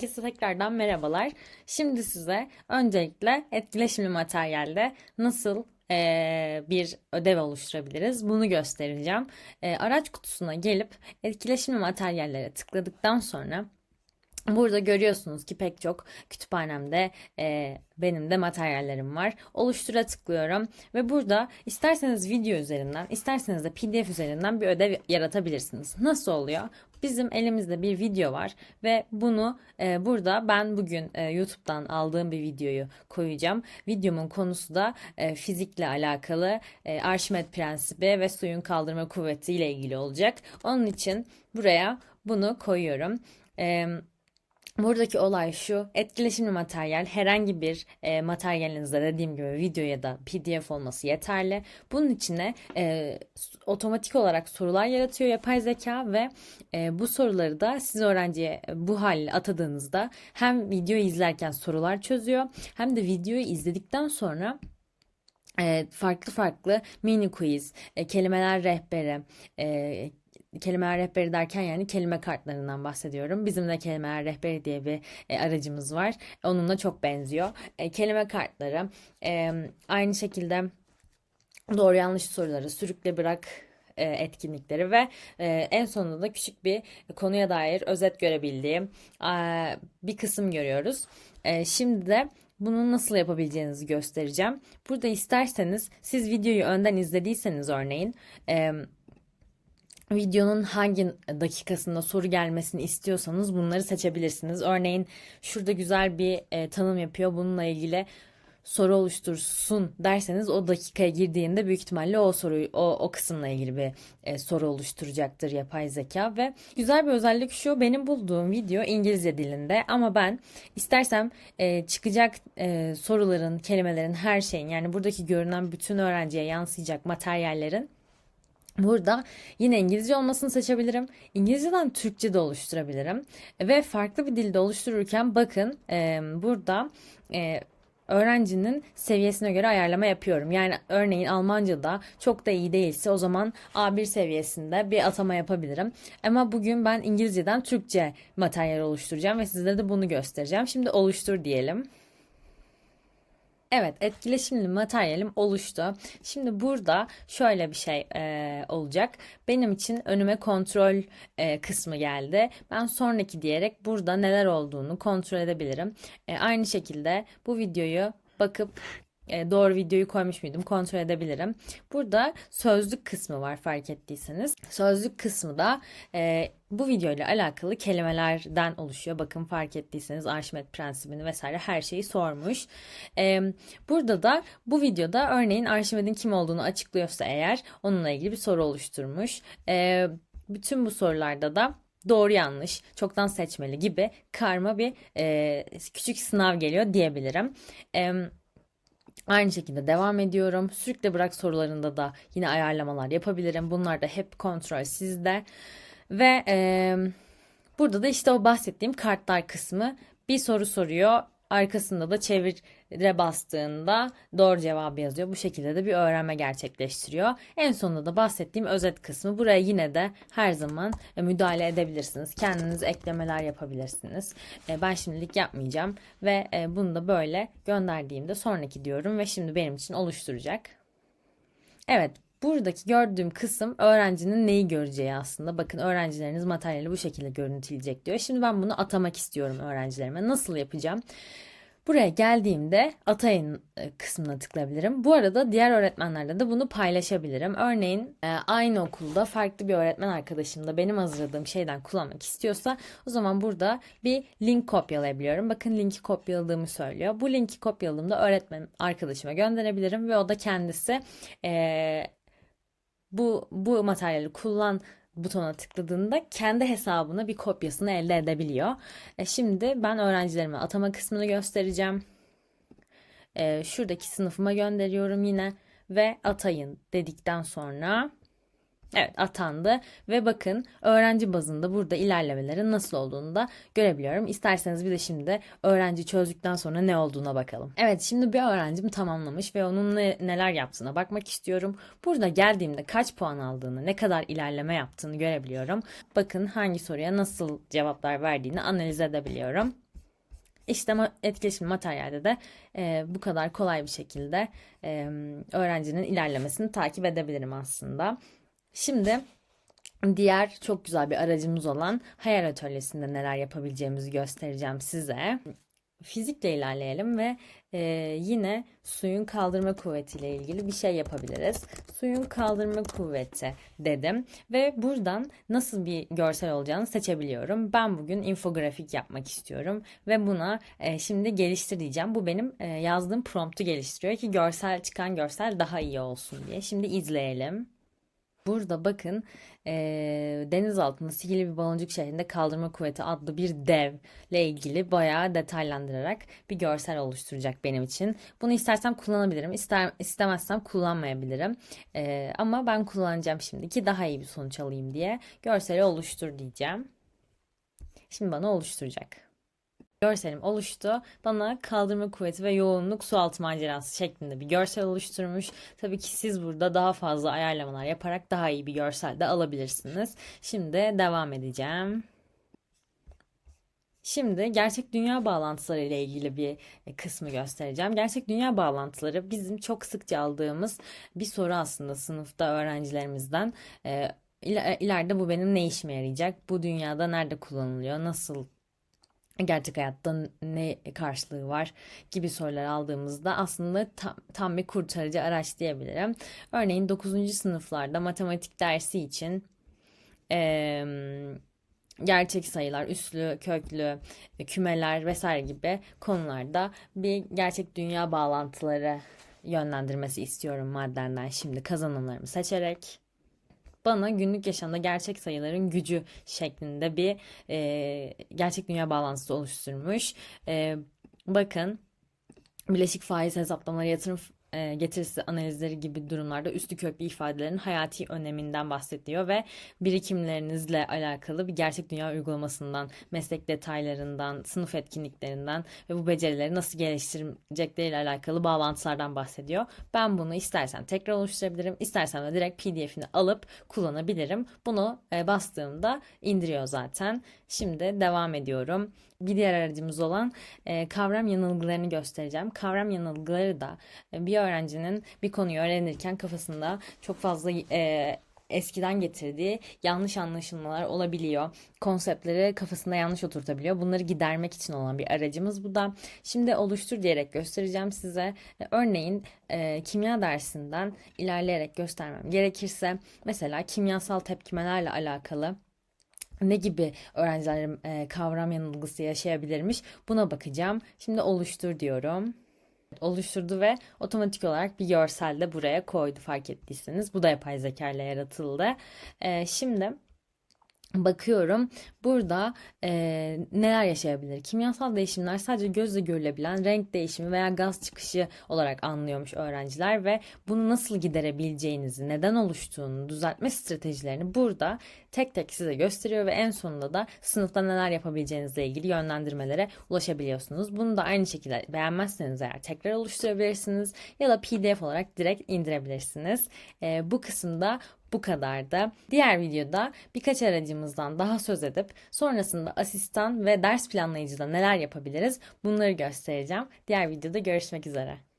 Herkese tekrardan merhabalar. Şimdi size öncelikle etkileşimli materyalde nasıl eee, bir ödev oluşturabiliriz bunu göstereceğim. Eee, araç kutusuna gelip etkileşimli materyallere tıkladıktan sonra Burada görüyorsunuz ki pek çok kütüphanemde e, benim de materyallerim var. Oluştura tıklıyorum ve burada isterseniz video üzerinden, isterseniz de PDF üzerinden bir ödev yaratabilirsiniz. Nasıl oluyor? Bizim elimizde bir video var ve bunu e, burada ben bugün e, YouTube'dan aldığım bir videoyu koyacağım. Videomun konusu da e, fizikle alakalı e, Arşimet prensibi ve suyun kaldırma kuvveti ile ilgili olacak. Onun için buraya bunu koyuyorum. E, Buradaki olay şu, etkileşimli materyal herhangi bir e, materyalinizde dediğim gibi video ya da PDF olması yeterli. Bunun içine e, otomatik olarak sorular yaratıyor yapay zeka ve e, bu soruları da siz öğrenciye bu haliyle atadığınızda hem videoyu izlerken sorular çözüyor hem de videoyu izledikten sonra e, farklı farklı mini quiz, e, kelimeler rehberi, e, kelimeler rehberi derken yani kelime kartlarından bahsediyorum. Bizim de kelimeler rehberi diye bir e, aracımız var. Onunla çok benziyor. E, kelime kartları, e, aynı şekilde doğru yanlış soruları sürükle bırak e, etkinlikleri ve e, en sonunda da küçük bir konuya dair özet görebildiğim bir kısım görüyoruz. E, Şimdi de bunu nasıl yapabileceğinizi göstereceğim. Burada isterseniz siz videoyu önden izlediyseniz örneğin videonun hangi dakikasında soru gelmesini istiyorsanız bunları seçebilirsiniz. Örneğin şurada güzel bir e, tanım yapıyor. Bununla ilgili soru oluştursun derseniz o dakikaya girdiğinde büyük ihtimalle o soruyu o, o kısımla ilgili bir e, soru oluşturacaktır yapay zeka ve güzel bir özellik şu benim bulduğum video İngilizce dilinde ama ben istersem e, çıkacak e, soruların, kelimelerin, her şeyin yani buradaki görünen bütün öğrenciye yansıyacak materyallerin Burada yine İngilizce olmasını seçebilirim. İngilizceden Türkçe de oluşturabilirim. Ve farklı bir dilde oluştururken bakın e, burada e, öğrencinin seviyesine göre ayarlama yapıyorum. Yani örneğin Almanca'da çok da iyi değilse o zaman A1 seviyesinde bir atama yapabilirim. Ama bugün ben İngilizceden Türkçe materyal oluşturacağım ve sizlere de bunu göstereceğim. Şimdi oluştur diyelim. Evet, etkileşimli materyalim oluştu. Şimdi burada şöyle bir şey e, olacak. Benim için önüme kontrol e, kısmı geldi. Ben sonraki diyerek burada neler olduğunu kontrol edebilirim. E, aynı şekilde bu videoyu bakıp doğru videoyu koymuş muydum kontrol edebilirim. Burada sözlük kısmı var fark ettiyseniz. Sözlük kısmı da e, bu video ile alakalı kelimelerden oluşuyor. Bakın fark ettiyseniz Arşimet prensibini vesaire her şeyi sormuş. E, burada da bu videoda örneğin Arşimet'in kim olduğunu açıklıyorsa eğer onunla ilgili bir soru oluşturmuş. E, bütün bu sorularda da doğru yanlış, çoktan seçmeli gibi karma bir e, küçük sınav geliyor diyebilirim. E, Aynı şekilde devam ediyorum. Sürükle bırak sorularında da yine ayarlamalar yapabilirim. Bunlar da hep kontrol sizde. Ve e, burada da işte o bahsettiğim kartlar kısmı bir soru soruyor. Arkasında da çevire bastığında doğru cevabı yazıyor. Bu şekilde de bir öğrenme gerçekleştiriyor. En sonunda da bahsettiğim özet kısmı. Buraya yine de her zaman e, müdahale edebilirsiniz. Kendiniz eklemeler yapabilirsiniz. E, Ben şimdilik yapmayacağım ve e, bunu da böyle gönderdiğimde sonraki diyorum ve şimdi benim için oluşturacak. Evet, buradaki gördüğüm kısım öğrencinin neyi göreceği aslında. Bakın öğrencileriniz materyali bu şekilde görüntüleyecek diyor. Şimdi ben bunu atamak istiyorum öğrencilerime. Nasıl yapacağım? Buraya geldiğimde atayın e, kısmına tıklayabilirim. Bu arada diğer öğretmenlerle de bunu paylaşabilirim. Örneğin e, aynı okulda farklı bir öğretmen arkadaşım da benim hazırladığım şeyden kullanmak istiyorsa o zaman burada bir link kopyalayabiliyorum. Bakın linki kopyaladığımı söylüyor. Bu linki kopyaladığımda öğretmen arkadaşıma gönderebilirim ve o da kendisi e, bu bu materyali kullan butona tıkladığında kendi hesabına bir kopyasını elde edebiliyor. E şimdi ben öğrencilerime atama kısmını göstereceğim. E, şuradaki sınıfıma gönderiyorum yine ve atayın dedikten sonra Evet atandı ve bakın öğrenci bazında burada ilerlemelerin nasıl olduğunu da görebiliyorum. İsterseniz bir de şimdi öğrenci çözdükten sonra ne olduğuna bakalım. Evet şimdi bir öğrencim tamamlamış ve onun ne- neler yaptığına bakmak istiyorum. Burada geldiğimde kaç puan aldığını, ne kadar ilerleme yaptığını görebiliyorum. Bakın hangi soruya nasıl cevaplar verdiğini analiz edebiliyorum. İşte etkileşim materyalde de e, bu kadar kolay bir şekilde e, öğrencinin ilerlemesini takip edebilirim aslında. Şimdi diğer çok güzel bir aracımız olan hayal atölyesinde neler yapabileceğimizi göstereceğim size. Fizikle ilerleyelim ve e, yine suyun kaldırma kuvvetiyle ilgili bir şey yapabiliriz. Suyun kaldırma kuvveti dedim ve buradan nasıl bir görsel olacağını seçebiliyorum. Ben bugün infografik yapmak istiyorum ve buna e, şimdi geliştir diyeceğim. Bu benim e, yazdığım promptu geliştiriyor ki görsel çıkan görsel daha iyi olsun diye. Şimdi izleyelim. Burada bakın e, deniz altında sihirli bir baloncuk şehrinde kaldırma kuvveti adlı bir devle ilgili bayağı detaylandırarak bir görsel oluşturacak benim için. Bunu istersem kullanabilirim, ister, istemezsem kullanmayabilirim. E, ama ben kullanacağım şimdi ki daha iyi bir sonuç alayım diye görseli oluştur diyeceğim. Şimdi bana oluşturacak. Görselim oluştu. Bana kaldırma kuvveti ve yoğunluk su altı macerası şeklinde bir görsel oluşturmuş. Tabii ki siz burada daha fazla ayarlamalar yaparak daha iyi bir görsel de alabilirsiniz. Şimdi devam edeceğim. Şimdi gerçek dünya bağlantıları ile ilgili bir e, kısmı göstereceğim. Gerçek dünya bağlantıları bizim çok sıkça aldığımız bir soru aslında sınıfta öğrencilerimizden. E, iler- ileride bu benim ne işime yarayacak? Bu dünyada nerede kullanılıyor? Nasıl gerçek hayatta ne karşılığı var gibi sorular aldığımızda aslında tam, tam bir kurtarıcı araç diyebilirim. Örneğin 9. sınıflarda matematik dersi için eee, gerçek sayılar, üslü, köklü, kümeler vesaire gibi konularda bir gerçek dünya bağlantıları yönlendirmesi istiyorum maddenden şimdi kazanımlarımı seçerek bana günlük yaşamda gerçek sayıların gücü şeklinde bir e, gerçek dünya bağlantısı oluşturmuş. E, bakın bileşik faiz hesaplamaları, yatırım e, getirisi analizleri gibi durumlarda üstü köklü ifadelerin hayati öneminden bahsediyor ve birikimlerinizle alakalı bir gerçek dünya uygulamasından, meslek detaylarından, sınıf etkinliklerinden ve bu becerileri nasıl geliştirecekleriyle alakalı bağlantılardan bahsediyor. Ben bunu istersen tekrar oluşturabilirim, istersen de direkt PDF'ini alıp kullanabilirim. Bunu e, bastığımda indiriyor zaten. Şimdi devam ediyorum. Bir diğer aracımız olan e, kavram yanılgılarını göstereceğim. Kavram yanılgıları da e, bir öğrencinin bir konuyu öğrenirken kafasında çok fazla e, eskiden getirdiği yanlış anlaşılmalar olabiliyor. Konseptleri kafasında yanlış oturtabiliyor. Bunları gidermek için olan bir aracımız bu da. Şimdi oluştur diyerek göstereceğim size. E, Örneğin e, kimya dersinden ilerleyerek göstermem gerekirse mesela kimyasal tepkimelerle alakalı ne gibi öğrencilerim e, kavram yanılgısı yaşayabilirmiş buna bakacağım. Şimdi oluştur diyorum. Oluşturdu ve otomatik olarak bir görsel de buraya koydu fark ettiyseniz. Bu da yapay zeka ile yaratıldı. E, şimdi Bakıyorum burada e, neler yaşayabilir? Kimyasal değişimler sadece gözle görülebilen renk değişimi veya gaz çıkışı olarak anlıyormuş öğrenciler ve bunu nasıl giderebileceğinizi, neden oluştuğunu, düzeltme stratejilerini burada tek tek size gösteriyor ve en sonunda da sınıfta neler yapabileceğinizle ilgili yönlendirmelere ulaşabiliyorsunuz. Bunu da aynı şekilde beğenmezseniz eğer tekrar oluşturabilirsiniz ya da PDF olarak direkt indirebilirsiniz. E, bu kısımda bu kadardı. Diğer videoda birkaç aracımızdan daha söz edip sonrasında asistan ve ders planlayıcıda neler yapabiliriz bunları göstereceğim. Diğer videoda görüşmek üzere.